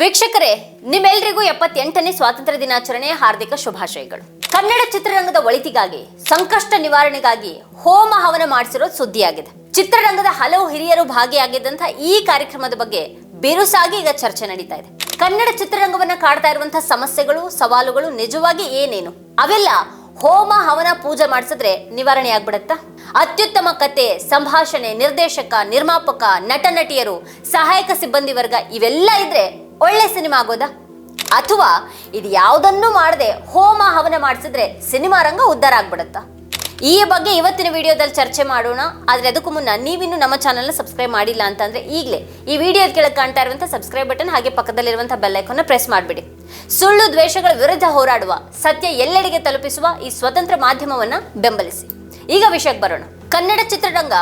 ವೀಕ್ಷಕರೇ ನಿಮ್ಮೆಲ್ಲರಿಗೂ ಎಪ್ಪತ್ತೆಂಟನೇ ಸ್ವಾತಂತ್ರ್ಯ ದಿನಾಚರಣೆಯ ಹಾರ್ದಿಕ ಶುಭಾಶಯಗಳು. ಕನ್ನಡ ಚಿತ್ರರಂಗದ ಒಳಿತಿಗಾಗಿ, ಸಂಕಷ್ಟ ನಿವಾರಣೆಗಾಗಿ ಹೋಮ ಹವನ ಮಾಡಿಸಿರೋದು ಸುದ್ದಿಯಾಗಿದೆ. ಚಿತ್ರರಂಗದ ಹಲವು ಹಿರಿಯರು ಭಾಗಿಯಾಗಿದ್ದಂತಹ ಈ ಕಾರ್ಯಕ್ರಮದ ಬಗ್ಗೆ ಬಿರುಸಾಗಿ ಈಗ ಚರ್ಚೆ ನಡೀತಾ ಇದೆ. ಕನ್ನಡ ಚಿತ್ರರಂಗವನ್ನ ಕಾಡ್ತಾ ಇರುವಂತಹ ಸಮಸ್ಯೆಗಳು, ಸವಾಲುಗಳು ನಿಜವಾಗಿ ಏನೇನು? ಅವೆಲ್ಲ ಹೋಮ ಹವನ ಪೂಜೆ ಮಾಡಿಸಿದ್ರೆ ನಿವಾರಣೆ ಆಗ್ಬಿಡತ್ತಾ? ಅತ್ಯುತ್ತಮ ಕತೆ, ಸಂಭಾಷಣೆ, ನಿರ್ದೇಶಕ, ನಿರ್ಮಾಪಕ, ನಟ, ನಟಿಯರು, ಸಹಾಯಕ ಸಿಬ್ಬಂದಿ ವರ್ಗ ಇವೆಲ್ಲ ಇದ್ರೆ ಒಳ್ಳೆ ಸಿನಿಮಾ ಆಗೋದಾ? ಅಥವಾ ಇದು ಯಾವುದನ್ನು ಮಾಡದೆ ಹೋಮ ಹವನ ಮಾಡಿಸಿದ್ರೆ ಸಿನಿಮಾ ರಂಗ ಉದ್ಧಾರ ಆಗ್ಬಿಡುತ್ತಾ? ಈ ಬಗ್ಗೆ ಇವತ್ತಿನ ವಿಡಿಯೋದಲ್ಲಿ ಚರ್ಚೆ ಮಾಡೋಣ. ಆದರೆ ಅದಕ್ಕೂ ಮುನ್ನ ನೀವಿನ್ನು ನಮ್ಮ ಚಾನಲ್ನ ಸಬ್ಸ್ಕ್ರೈಬ್ ಮಾಡಿಲ್ಲ ಅಂತಂದರೆ ಈಗಲೇ ಈ ವಿಡಿಯೋ ಕೆಳಗೆ ಕಾಣ್ತಾ ಇರುವಂಥ ಸಬ್ಸ್ಕ್ರೈಬ್ ಬಟನ್ ಹಾಗೆ ಪಕ್ಕದಲ್ಲಿರುವಂಥ ಬೆಲ್ಲೈಕನ್ನ ಪ್ರೆಸ್ ಮಾಡಿಬಿಡಿ. ಸುಳ್ಳು ದ್ವೇಷಗಳ ವಿರುದ್ಧ ಹೋರಾಡುವ, ಸತ್ಯ ಎಲ್ಲೆಡೆಗೆ ತಲುಪಿಸುವ ಈ ಸ್ವತಂತ್ರ ಮಾಧ್ಯಮವನ್ನು ಬೆಂಬಲಿಸಿ. ಈಗ ವಿಷಯಕ್ಕೆ ಬರೋಣ. ಕನ್ನಡ ಚಿತ್ರರಂಗ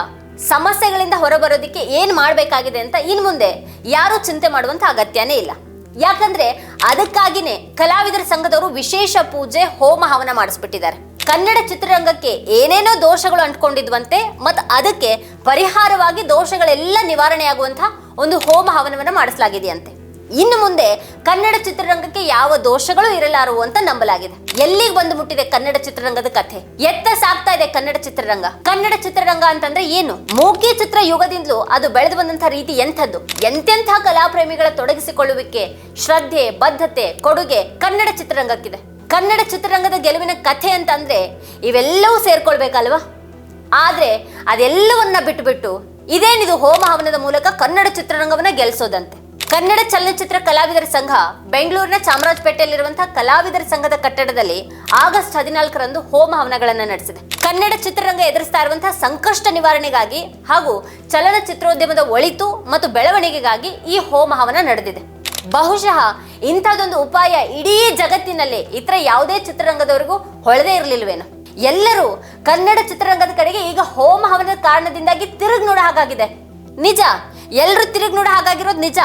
ಸಮಸ್ಯೆಗಳಿಂದ ಹೊರಬರೋದಕ್ಕೆ ಏನು ಮಾಡಬೇಕಾಗಿದೆ ಅಂತ ಇನ್ನು ಮುಂದೆ ಯಾರೂ ಚಿಂತೆ ಮಾಡುವಂತ ಅಗತ್ಯನೇ ಇಲ್ಲ. ಯಾಕಂದ್ರೆ ಅದಕ್ಕಾಗಿನೇ ಕಲಾವಿದರ ಸಂಘದವರು ವಿಶೇಷ ಪೂಜೆ, ಹೋಮ ಹವನ ಮಾಡಿಸ್ಬಿಟ್ಟಿದ್ದಾರೆ. ಕನ್ನಡ ಚಿತ್ರರಂಗಕ್ಕೆ ಏನೇನೋ ದೋಷಗಳು ಅಂಟ್ಕೊಂಡಿದ್ವಂತೆ ಮತ್ತು ಅದಕ್ಕೆ ಪರಿಹಾರವಾಗಿ ದೋಷಗಳೆಲ್ಲ ನಿವಾರಣೆ ಆಗುವಂತಹ ಒಂದು ಹೋಮ ಹವನವನ್ನು ಮಾಡಿಸಲಾಗಿದೆಯಂತೆ. ಇನ್ನು ಮುಂದೆ ಕನ್ನಡ ಚಿತ್ರರಂಗಕ್ಕೆ ಯಾವ ದೋಷಗಳು ಇರಲಾರವು ಅಂತ ನಂಬಲಾಗಿದೆ. ಎಲ್ಲಿಗೆ ಬಂದು ಮುಟ್ಟಿದೆ ಕನ್ನಡ ಚಿತ್ರರಂಗದ ಕಥೆ? ಎತ್ತ ಸಾಕ್ತಾ ಇದೆ ಕನ್ನಡ ಚಿತ್ರರಂಗ. ಕನ್ನಡ ಚಿತ್ರರಂಗ ಅಂತಂದ್ರೆ ಏನು? ಮೂಕಿ ಚಿತ್ರ ಯುಗದಿಂದಲೂ ಅದು ಬೆಳೆದು ಬಂದಂತಹ ರೀತಿ ಎಂಥದ್ದು? ಎಂತೆಂಥ ಕಲಾಪ್ರೇಮಿಗಳ ತೊಡಗಿಸಿಕೊಳ್ಳುವಿಕೆ, ಶ್ರದ್ಧೆ, ಬದ್ಧತೆ, ಕೊಡುಗೆ ಕನ್ನಡ ಚಿತ್ರರಂಗಕ್ಕಿದೆ. ಕನ್ನಡ ಚಿತ್ರರಂಗದ ಗೆಲುವಿನ ಕಥೆ ಅಂತಂದ್ರೆ ಇವೆಲ್ಲವೂ ಸೇರ್ಕೊಳ್ಬೇಕಲ್ವಾ? ಆದ್ರೆ ಅದೆಲ್ಲವನ್ನ ಬಿಟ್ಟುಬಿಟ್ಟು ಇದೇನಿದು ಹೋಮ ಹವನದ ಮೂಲಕ ಕನ್ನಡ ಚಿತ್ರರಂಗವನ್ನ ಗೆಲ್ಲಿಸೋದಂತೆ ಕನ್ನಡ ಚಲನಚಿತ್ರ ಕಲಾವಿದರ ಸಂಘ ಬೆಂಗಳೂರಿನ ಚಾಮರಾಜಪೇಟೆಯಲ್ಲಿರುವಂತಹ ಕಲಾವಿದರ ಸಂಘದ ಕಟ್ಟಡದಲ್ಲಿ ಆಗಸ್ಟ್ ಹದಿನಾಲ್ಕರಂದು ಹೋಮ ಹವನಗಳನ್ನು ನಡೆಸಿದೆ. ಕನ್ನಡ ಚಿತ್ರರಂಗ ಎದುರಿಸ್ತಾ ಇರುವಂತಹ ಸಂಕಷ್ಟ ನಿವಾರಣೆಗಾಗಿ ಹಾಗೂ ಚಲನಚಿತ್ರೋದ್ಯಮದ ಒಳಿತು ಮತ್ತು ಬೆಳವಣಿಗೆಗಾಗಿ ಈ ಹೋಮ ಹವನ ನಡೆದಿದೆ. ಬಹುಶಃ ಇಂಥದೊಂದು ಉಪಾಯ ಇಡೀ ಜಗತ್ತಿನಲ್ಲಿ ಇತರ ಯಾವುದೇ ಚಿತ್ರರಂಗದವರಿಗೂ ಹೊಳೆದೇ ಇರಲಿಲ್ವೇನು. ಎಲ್ಲರೂ ಕನ್ನಡ ಚಿತ್ರರಂಗದ ಕಡೆಗೆ ಈಗ ಹೋಮ ಹವನದ ಕಾರಣದಿಂದಾಗಿ ತಿರುಗಿ ನೋಡ ಹಾಗಾಗಿದೆ. ನಿಜ ಎಲ್ಲರೂ ತಿರುಗಿ ನೋಡ ಹಾಗಾಗಿರೋದು ನಿಜ.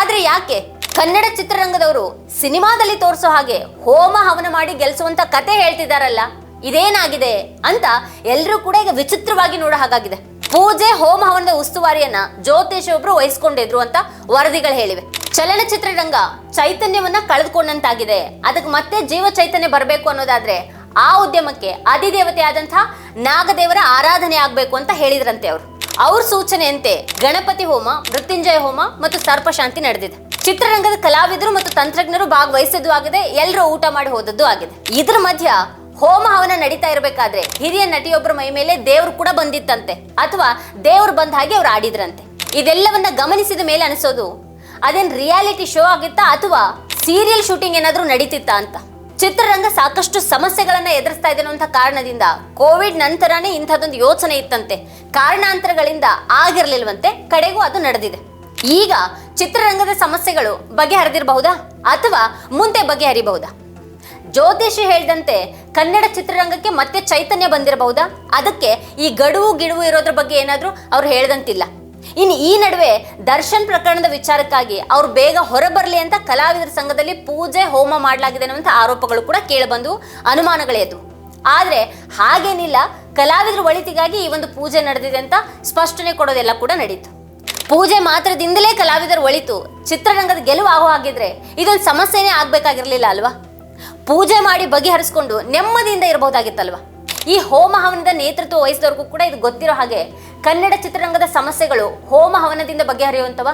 ಆದ್ರೆ ಯಾಕೆ? ಕನ್ನಡ ಚಿತ್ರರಂಗದವರು ಸಿನಿಮಾದಲ್ಲಿ ತೋರಿಸೋ ಹಾಗೆ ಹೋಮ ಹವನ ಮಾಡಿ ಗೆಲ್ಸುವಂತ ಕತೆ ಹೇಳ್ತಿದಾರಲ್ಲ, ಇದೇನಾಗಿದೆ ಅಂತ ಎಲ್ಲರೂ ಕೂಡ ಈಗ ವಿಚಿತ್ರವಾಗಿ ನೋಡೋ ಹಾಗಾಗಿದೆ. ಪೂಜೆ ಹೋಮ ಹವನದ ಉಸ್ತುವಾರಿಯನ್ನ ಜ್ಯೋತಿಷ ಒಬ್ರು ವಹಿಸ್ಕೊಂಡಿದ್ರು ಅಂತ ವರದಿಗಳು ಹೇಳಿವೆ. ಚಲನಚಿತ್ರ ರಂಗ ಚೈತನ್ಯವನ್ನ ಕಳೆದುಕೊಂಡಂತಾಗಿದೆ. ಅದಕ್ಕೆ ಮತ್ತೆ ಜೀವ ಚೈತನ್ಯ ಬರಬೇಕು ಅನ್ನೋದಾದ್ರೆ ಆ ಉದ್ಯಮಕ್ಕೆ ಅಧಿದೇವತೆ ಆದಂತಹ ನಾಗದೇವರ ಆರಾಧನೆ ಆಗ್ಬೇಕು ಅಂತ ಹೇಳಿದ್ರಂತೆ ಅವರು. ಅವ್ರ ಸೂಚನೆಯಂತೆ ಗಣಪತಿ ಹೋಮ, ಮೃತ್ಯುಂಜಯ ಹೋಮ ಮತ್ತು ಸರ್ಪಶಾಂತಿ ನಡೆದಿದೆ. ಚಿತ್ರರಂಗದ ಕಲಾವಿದರು ಮತ್ತು ತಂತ್ರಜ್ಞರು ಭಾಗವಹಿಸಿದ್ದು ಆಗಿದೆ ಎಲ್ಲರೂ ಊಟ ಮಾಡಿ ಹೋದದ್ದು ಆಗಿದೆ. ಇದ್ರ ಮಧ್ಯ ಹೋಮ ಹವನ ನಡೀತಾ ಇರಬೇಕಾದ್ರೆ ಹಿರಿಯ ನಟಿಯೊಬ್ಬರ ಮೈ ಮೇಲೆ ದೇವ್ರು ಕೂಡ ಬಂದಿತ್ತಂತೆ, ಅಥವಾ ದೇವ್ರು ಬಂದ ಹಾಗೆ ಅವ್ರು ಆಡಿದ್ರಂತೆ. ಇದೆಲ್ಲವನ್ನ ಗಮನಿಸಿದ ಮೇಲೆ ಅನಿಸೋದು, ಅದೇನ್ ರಿಯಾಲಿಟಿ ಶೋ ಆಗಿತ್ತಾ ಅಥವಾ ಸೀರಿಯಲ್ ಶೂಟಿಂಗ್ ಏನಾದರೂ ನಡೀತಿತ್ತಾ ಅಂತ. ಚಿತ್ರರಂಗ ಸಾಕಷ್ಟು ಸಮಸ್ಯೆಗಳನ್ನ ಎದುರಿಸ್ತಾ ಇದೆ ಅನ್ನುವಂಥ ಕಾರಣದಿಂದ ಕೋವಿಡ್ ನಂತರನೇ ಇಂಥದ್ದೊಂದು ಯೋಚನೆ ಇತ್ತಂತೆ. ಕಾರಣಾಂತರಗಳಿಂದ ಆಗಿರಲಿಲ್ವಂತೆ ಕಡೆಗೂ ಅದು ನಡೆದಿದೆ. ಈಗ ಚಿತ್ರರಂಗದ ಸಮಸ್ಯೆಗಳು ಬಗೆಹರಿದಿರಬಹುದಾ ಅಥವಾ ಮುಂದೆ ಬಗೆಹರಿಬಹುದಾ? ಜ್ಯೋತಿಷಿ ಹೇಳಿದಂತೆ ಕನ್ನಡ ಚಿತ್ರರಂಗಕ್ಕೆ ಮತ್ತೆ ಚೈತನ್ಯ ಬಂದಿರಬಹುದಾ? ಅದಕ್ಕೆ ಈ ಗಡುವು ಗಿಡುವು ಇರೋದ್ರ ಬಗ್ಗೆ ಏನಾದರೂ ಅವ್ರು ಹೇಳ್ದಂತಿಲ್ಲ. ಇನ್ನು ಈ ನಡುವೆ ದರ್ಶನ್ ಪ್ರಕರಣದ ವಿಚಾರಕ್ಕಾಗಿ ಅವ್ರು ಬೇಗ ಹೊರಬರಲಿ ಅಂತ ಕಲಾವಿದರ ಸಂಘದಲ್ಲಿ ಪೂಜೆ, ಹೋಮ ಮಾಡಲಾಗಿದೆ ಅನ್ನುವಂಥ ಆರೋಪಗಳು ಕೂಡ ಕೇಳಿಬಂದು ಅನುಮಾನಗಳೇದು ಆದರೆ ಹಾಗೇನಿಲ್ಲ, ಕಲಾವಿದರ ಒಳಿತಿಗಾಗಿ ಈ ಒಂದು ಪೂಜೆ ನಡೆದಿದೆ ಅಂತ ಸ್ಪಷ್ಟನೆ ಕೊಡೋದೆಲ್ಲ ಕೂಡ ನಡೀತು. ಪೂಜೆ ಮಾತ್ರದಿಂದಲೇ ಕಲಾವಿದರ ಒಳಿತು, ಚಿತ್ರರಂಗದ ಗೆಲುವು ಆಗೋ ಹಾಗಿದ್ರೆ ಇದೊಂದು ಸಮಸ್ಯೆನೇ ಆಗಬೇಕಾಗಿರಲಿಲ್ಲ ಅಲ್ವಾ? ಪೂಜೆ ಮಾಡಿ ಬಗೆಹರಿಸ್ಕೊಂಡು ನೆಮ್ಮದಿಯಿಂದ ಇರಬಹುದಾಗಿತ್ತಲ್ವಾ? ಈ ಹೋಮ ಹವನದ ನೇತೃತ್ವ ವಹಿಸಿದವ್ರಿಗೂ ಕೂಡ ಇದು ಗೊತ್ತಿರೋ ಹಾಗೆ ಕನ್ನಡ ಚಿತ್ರರಂಗದ ಸಮಸ್ಯೆಗಳು ಹೋಮ ಹವನದಿಂದ ಬಗೆಹರಿಯುವಂಥವ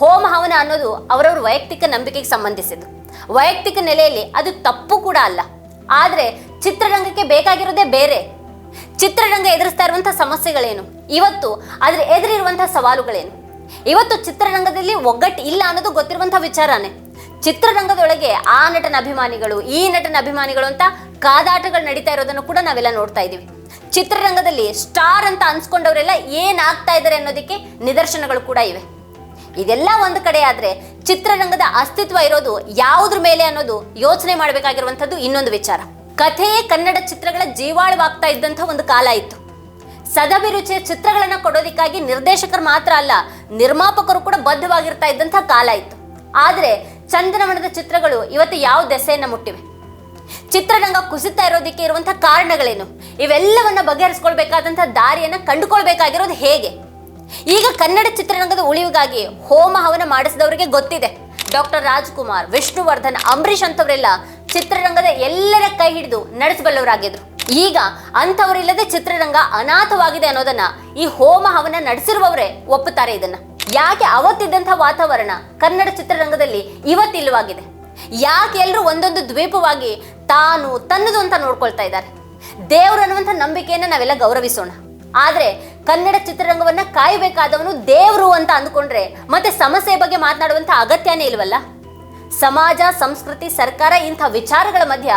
ಹೋಮ ಹವನ ಅನ್ನೋದು ಅವರವ್ರ ವೈಯಕ್ತಿಕ ನಂಬಿಕೆಗೆ ಸಂಬಂಧಿಸಿದ್ದು. ವೈಯಕ್ತಿಕ ನೆಲೆಯಲ್ಲಿ ಅದು ತಪ್ಪು ಕೂಡ ಅಲ್ಲ. ಆದರೆ ಚಿತ್ರರಂಗಕ್ಕೆ ಬೇಕಾಗಿರೋದೇ ಬೇರೆ. ಚಿತ್ರರಂಗ ಎದುರಿಸ್ತಾ ಇರುವಂತಹ ಸಮಸ್ಯೆಗಳೇನು? ಇವತ್ತು ಅದ್ರ ಎದುರಿರುವಂತಹ ಸವಾಲುಗಳೇನು? ಇವತ್ತು ಚಿತ್ರರಂಗದಲ್ಲಿ ಒಗ್ಗಟ್ಟು ಇಲ್ಲ ಅನ್ನೋದು ಗೊತ್ತಿರುವಂತಹ ವಿಚಾರನೇ. ಚಿತ್ರರಂಗದೊಳಗೆ ಆ ನಟನ ಅಭಿಮಾನಿಗಳು, ಈ ನಟನ ಅಭಿಮಾನಿಗಳು ಅಂತ ಕಾದಾಟಗಳು ನಡೀತಾ ಇರೋದನ್ನು ಕೂಡ ನಾವೆಲ್ಲ ನೋಡ್ತಾ ಇದ್ದೀವಿ. ಚಿತ್ರರಂಗದಲ್ಲಿ ಸ್ಟಾರ್ ಅಂತ ಅನ್ಸ್ಕೊಂಡವರೆಲ್ಲ ಏನಾಗ್ತಾ ಇದ್ದಾರೆ ಅನ್ನೋದಕ್ಕೆ ನಿದರ್ಶನಗಳು ಕೂಡ ಇವೆ. ಇದೆಲ್ಲ ಒಂದು ಕಡೆ ಆದ್ರೆ ಚಿತ್ರರಂಗದ ಅಸ್ತಿತ್ವ ಇರೋದು ಯಾವುದ್ರ ಮೇಲೆ ಅನ್ನೋದು ಯೋಚನೆ ಮಾಡಬೇಕಾಗಿರುವಂಥದ್ದು ಇನ್ನೊಂದು ವಿಚಾರ. ಕಥೆಯೇ ಕನ್ನಡ ಚಿತ್ರಗಳ ಜೀವಾಳವಾಗ್ತಾ ಇದ್ದಂಥ ಒಂದು ಕಾಲ ಇತ್ತು. ಸದಭಿರುಚಿಯ ಚಿತ್ರಗಳನ್ನು ಕೊಡೋದಕ್ಕಾಗಿ ನಿರ್ದೇಶಕರು ಮಾತ್ರ ಅಲ್ಲ, ನಿರ್ಮಾಪಕರು ಕೂಡ ಬದ್ಧವಾಗಿರ್ತಾ ಇದ್ದಂಥ ಕಾಲ ಇತ್ತು. ಆದರೆ ಚಂದನವನದ ಚಿತ್ರಗಳು ಇವತ್ತು ಯಾವ ದೆಸೆಯನ್ನು ಮುಟ್ಟಿವೆ? ಚಿತ್ರರಂಗ ಕುಸಿತಾ ಇರೋದಕ್ಕೆ ಇರುವಂತಹ ಕಾರಣಗಳೇನು? ಇವೆಲ್ಲವನ್ನ ಬಗೆಹರಿಸ್ಕೊಳ್ಬೇಕಾದಂತಹ ದಾರಿಯನ್ನ ಕಂಡುಕೊಳ್ಬೇಕಾಗಿರೋದು ಹೇಗೆ? ಈಗ ಕನ್ನಡ ಚಿತ್ರರಂಗದ ಉಳಿವಿಗಾಗಿ ಹೋಮ ಹವನ ಮಾಡಿಸಿದವರಿಗೆ ಗೊತ್ತಿದೆ. ಡಾಕ್ಟರ್ ರಾಜ್ಕುಮಾರ್, ವಿಷ್ಣುವರ್ಧನ್, ಅಂಬರೀಷ್ ಅಂತವರೆಲ್ಲ ಚಿತ್ರರಂಗದ ಎಲ್ಲರ ಕೈ ಹಿಡಿದು ನಡೆಸಬಲ್ಲವರಾಗಿದ್ರು. ಈಗ ಅಂಥವರಿಲ್ಲದೆ ಚಿತ್ರರಂಗ ಅನಾಥವಾಗಿದೆ ಅನ್ನೋದನ್ನ ಈ ಹೋಮ ಹವನ ನಡೆಸಿರುವವರೇ ಒಪ್ಪುತ್ತಾರೆ ಇದನ್ನ. ಯಾಕೆ ಅವತ್ತಿದ್ದಂಥ ವಾತಾವರಣ ಕನ್ನಡ ಚಿತ್ರರಂಗದಲ್ಲಿ ಇವತ್ತಿಲ್ವಾಗಿದೆ ಯಾಕೆ ಎಲ್ಲರೂ ಒಂದೊಂದು ದ್ವೀಪವಾಗಿ ತಾನು ತನ್ನದು ಅಂತ ನೋಡ್ಕೊಳ್ತಾ ಇದ್ದಾರೆ? ದೇವರು ಅನ್ನುವಂಥ ನಂಬಿಕೆಯನ್ನು ನಾವೆಲ್ಲ ಗೌರವಿಸೋಣ. ಆದರೆ ಕನ್ನಡ ಚಿತ್ರರಂಗವನ್ನ ಕಾಯಬೇಕಾದವನು ದೇವರು ಅಂತ ಅಂದ್ಕೊಂಡ್ರೆ ಮತ್ತೆ ಸಮಸ್ಯೆ ಬಗ್ಗೆ ಮಾತನಾಡುವಂಥ ಅಗತ್ಯನೇ ಇಲ್ವಲ್ಲ? ಸಮಾಜ, ಸಂಸ್ಕೃತಿ, ಸರ್ಕಾರ ಇಂಥ ವಿಚಾರಗಳ ಮಧ್ಯ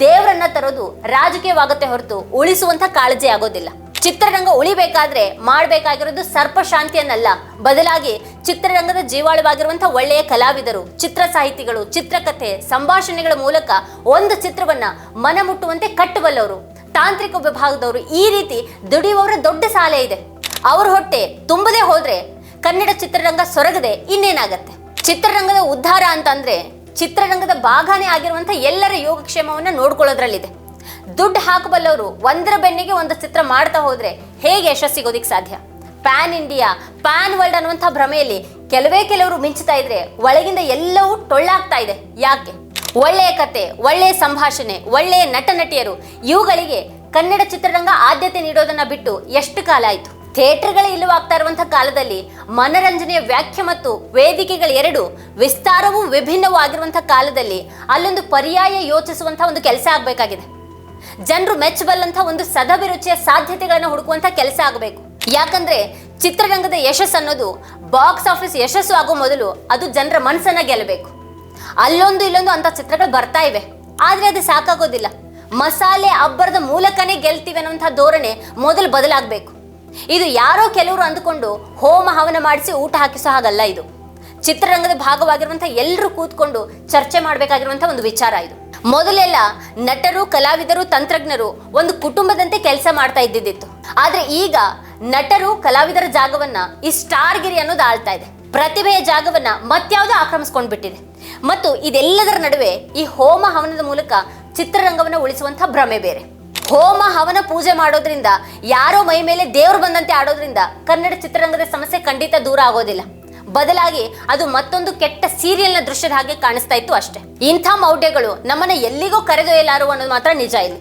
ದೇವರನ್ನ ತರೋದು ರಾಜಕೀಯವಾಗುತ್ತೆ ಹೊರತು ಉಳಿಸುವಂಥ ಕಾಳಜಿ ಆಗೋದಿಲ್ಲ. ಚಿತ್ರರಂಗ ಉಳಿಬೇಕಾದ್ರೆ ಮಾಡಬೇಕಾಗಿರೋದು ಸರ್ಪ ಶಾಂತಿಯನ್ನಲ್ಲ ಬದಲಾಗಿ ಚಿತ್ರರಂಗದ ಜೀವಾಳವಾಗಿರುವಂತಹ ಒಳ್ಳೆಯ ಕಲಾವಿದರು, ಚಿತ್ರ ಸಾಹಿತಿಗಳು, ಚಿತ್ರಕಥೆ, ಸಂಭಾಷಣೆಗಳ ಮೂಲಕ ಒಂದು ಚಿತ್ರವನ್ನ ಮನಮುಟ್ಟುವಂತೆ ಕಟ್ಟಬಲ್ಲವರು. ತಾಂತ್ರಿಕ ವಿಭಾಗದವರು ಈ ರೀತಿ ದುಡಿಯುವವರ ದೊಡ್ಡ ಸಾಲೆ ಇದೆ. ಅವ್ರ ಹೊಟ್ಟೆ ತುಂಬದೇ ಹೋದ್ರೆ ಕನ್ನಡ ಚಿತ್ರರಂಗ ಸೊರಗದೆ ಇನ್ನೇನಾಗತ್ತೆ? ಚಿತ್ರರಂಗದ ಉದ್ಧಾರ ಅಂತಂದ್ರೆ ಚಿತ್ರರಂಗದ ಭಾಗನೇ ಆಗಿರುವಂಥ ಎಲ್ಲರ ಯೋಗಕ್ಷೇಮವನ್ನು ನೋಡ್ಕೊಳ್ಳೋದ್ರಲ್ಲಿದೆ. ದುಡ್ಡು ಹಾಕಬಲ್ಲವರು ಒಂದರ ಬೆನ್ನಿಗೆ ಒಂದು ಚಿತ್ರ ಮಾಡ್ತಾ ಹೋದ್ರೆ ಹೇಗೆ ಯಶಸ್ಸು ಸಿಗೋದಿಕ್ ಸಾಧ್ಯ? ಪ್ಯಾನ್ ಇಂಡಿಯಾ ಪ್ಯಾನ್ ವರ್ಲ್ಡ್ ಅನ್ನುವಂಥ ಭ್ರಮೆಯಲ್ಲಿ ಕೆಲವೇ ಕೆಲವರು ಮಿಂಚುತ್ತಾ ಇದ್ರೆ ಒಳಗಿಂದ ಎಲ್ಲವೂ ಟೊಳ್ಳಾಗ್ತಾ ಇದೆ. ಯಾಕೆ? ಒಳ್ಳೆಯ ಕತೆ ಒಳ್ಳೆಯ ಸಂಭಾಷಣೆ ಒಳ್ಳೆಯ ನಟ ನಟಿಯರು ಇವುಗಳಿಗೆ ಕನ್ನಡ ಚಿತ್ರರಂಗ ಆದ್ಯತೆ ನೀಡೋದನ್ನ ಬಿಟ್ಟು ಎಷ್ಟು ಕಾಲ ಆಯ್ತು? ಥಿಯೇಟರ್ಗಳೇ ಇಲ್ಲವಾಗ್ತಾ ಇರುವಂತಹ ಕಾಲದಲ್ಲಿ ಮನರಂಜನೆಯ ವ್ಯಾಖ್ಯೆ ಮತ್ತು ವೇದಿಕೆಗಳ ಎರಡು ವಿಸ್ತಾರವೂ ವಿಭಿನ್ನವೂ ಆಗಿರುವಂತಹ ಕಾಲದಲ್ಲಿ ಅಲ್ಲೊಂದು ಪರ್ಯಾಯ ಯೋಚಿಸುವಂತಹ ಒಂದು ಕೆಲಸ ಆಗಬೇಕಾಗಿದೆ. ಜನರು ಮೆಚ್ಚಬಲ್ಲಂತ ಒಂದು ಸದಭಿರುಚಿಯ ಸಾಧ್ಯತೆಗಳನ್ನ ಹುಡುಕುವಂತ ಕೆಲಸ ಆಗಬೇಕು. ಯಾಕಂದ್ರೆ ಚಿತ್ರರಂಗದ ಯಶಸ್ಸು ಅನ್ನೋದು ಬಾಕ್ಸ್ ಆಫೀಸ್ ಯಶಸ್ಸು ಆಗೋ ಮೊದಲು ಅದು ಜನರ ಮನಸ್ಸನ್ನ ಗೆಲ್ಲಬೇಕು. ಅಲ್ಲೊಂದು ಇಲ್ಲೊಂದು ಅಂತ ಚಿತ್ರಗಳು ಬರ್ತಾ ಇವೆ. ಆದ್ರೆ ಅದು ಸಾಕಾಗೋದಿಲ್ಲ. ಮಸಾಲೆ ಅಬ್ಬರದ ಮೂಲಕನೇ ಗೆಲ್ತೀವಿ ಅನ್ನುವಂಥ ಧೋರಣೆ ಮೊದಲು ಬದಲಾಗಬೇಕು. ಇದು ಯಾರೋ ಕೆಲವರು ಅಂದುಕೊಂಡು ಹೋಮ ಹವನ ಮಾಡಿಸಿ ಊಟ ಹಾಕಿಸೋ ಹಾಗಲ್ಲ ಇದು. ಚಿತ್ರರಂಗದ ಭಾಗವಾಗಿರುವಂಥ ಎಲ್ಲರೂ ಕೂತ್ಕೊಂಡು ಚರ್ಚೆ ಮಾಡಬೇಕಾಗಿರುವಂಥ ಒಂದು ವಿಚಾರ ಇದು. ಮೊದಲೆಲ್ಲ ನಟರು, ಕಲಾವಿದರು, ತಂತ್ರಜ್ಞರು ಒಂದು ಕುಟುಂಬದಂತೆ ಕೆಲಸ ಮಾಡ್ತಾ ಇದ್ದಿದ್ದಿತ್ತು. ಆದ್ರೆ ಈಗ ನಟರು, ಕಲಾವಿದರ ಜಾಗವನ್ನ ಈ ಸ್ಟಾರ್ಗಿರಿ ಅನ್ನೋದು ಆಳ್ತಾ ಇದೆ. ಪ್ರತಿಭೆಯ ಜಾಗವನ್ನ ಮತ್ಯಾವುದೋ ಆಕ್ರಮಿಸ್ಕೊಂಡು ಬಿಟ್ಟಿದೆ ಮತ್ತು ಇದೆಲ್ಲದರ ನಡುವೆ ಈ ಹೋಮ ಹವನದ ಮೂಲಕ ಚಿತ್ರರಂಗವನ್ನ ಉಳಿಸುವಂಥ ಭ್ರಮೆ ಬೇರೆ. ಹೋಮ ಹವನ ಪೂಜೆ ಮಾಡೋದ್ರಿಂದ ಯಾರೋ ಮೈ ಮೇಲೆ ದೇವರು ಬಂದಂತೆ ಆಡೋದ್ರಿಂದ ಕನ್ನಡ ಚಿತ್ರರಂಗದ ಸಮಸ್ಯೆ ಖಂಡಿತ ದೂರ ಆಗೋದಿಲ್ಲ. ಬದಲಾಗಿ ಅದು ಮತ್ತೊಂದು ಕೆಟ್ಟ ಸೀರಿಯಲ್ನ ದೃಶ್ಯದ ಹಾಗೆ ಕಾಣಿಸ್ತಾ ಇತ್ತು ಅಷ್ಟೇ. ಇಂಥ ಮೌಢ್ಯಗಳು ನಮ್ಮನ್ನ ಎಲ್ಲಿಗೋ ಕರೆದೊಯ್ಯಲಾರು ಅನ್ನೋದು ಮಾತ್ರ ನಿಜ ಇಲ್ಲಿ.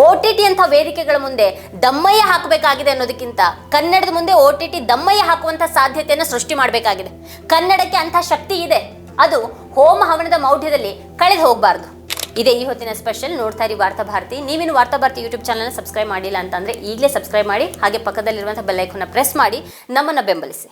ಓ ಟಿ ಟಿ ಅಂತ ವೇದಿಕೆಗಳ ಮುಂದೆ ದಮ್ಮಯ್ಯ ಹಾಕಬೇಕಾಗಿದೆ ಅನ್ನೋದಕ್ಕಿಂತ ಕನ್ನಡದ ಮುಂದೆ ಓ ಟಿ ಟಿ ದಮ್ಮಯ್ಯ ಹಾಕುವಂತ ಸಾಧ್ಯತೆಯನ್ನು ಸೃಷ್ಟಿ ಮಾಡಬೇಕಾಗಿದೆ. ಕನ್ನಡಕ್ಕೆ ಅಂಥ ಶಕ್ತಿ ಇದೆ. ಅದು ಹೋಮ ಹವನದ ಮೌಢ್ಯದಲ್ಲಿ ಕಳೆದು ಹೋಗಬಾರ್ದು. ಇದೇ ಈ ಹೊತ್ತಿನ ಸ್ಪೆಷಲ್ ನೋಡ್ತಾ ಇರಿ ವಾರ್ತಾ ಭಾರತಿ. ನೀವಿನ ವಾರ್ತಾ ಭಾರತಿ ಯೂಟ್ಯೂಬ್ ಚಾನಲ್ನ ಸಬ್ಸ್ಕ್ರೈಬ್ ಮಾಡಿಲ್ಲ ಅಂತಂದ್ರೆ ಈಗಲೇ ಸಬ್ಸ್ಕ್ರೈಬ್ ಮಾಡಿ, ಹಾಗೆ ಪಕ್ಕದಲ್ಲಿರುವಂಥ ಬೆಲ್ಲೈಕನ್ನ ಪ್ರೆಸ್ ಮಾಡಿ, ನಮ್ಮನ್ನ ಬೆಂಬಲಿಸಿ.